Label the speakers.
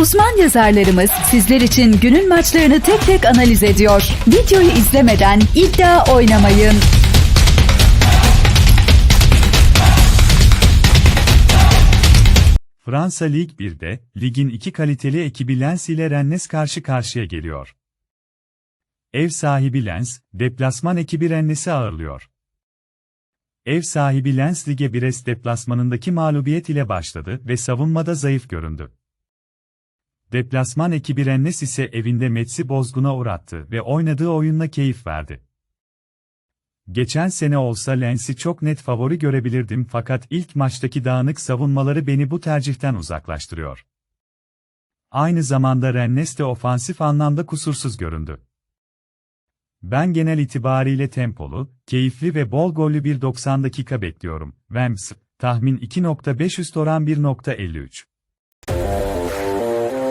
Speaker 1: Uzman yazarlarımız sizler için günün maçlarını tek tek analiz ediyor. Videoyu izlemeden iddia oynamayın.
Speaker 2: Fransa Lig 1'de, ligin iki kaliteli ekibi Lens ile Rennes karşı karşıya geliyor. Ev sahibi Lens, deplasman ekibi Rennes'i ağırlıyor. Ev sahibi Lens lige Brest deplasmanındaki mağlubiyet ile başladı ve savunmada zayıf göründü. Deplasman ekibi Rennes ise evinde Metz'i bozguna uğrattı ve oynadığı oyunla keyif verdi. Geçen sene olsa Lens'i çok net favori görebilirdim fakat ilk maçtaki dağınık savunmaları beni bu tercihten uzaklaştırıyor. Aynı zamanda Rennes de ofansif anlamda kusursuz göründü. Ben genel itibariyle tempolu, keyifli ve bol gollü bir 90 dakika bekliyorum. Vems, tahmin 2.5 üst oran 1.53.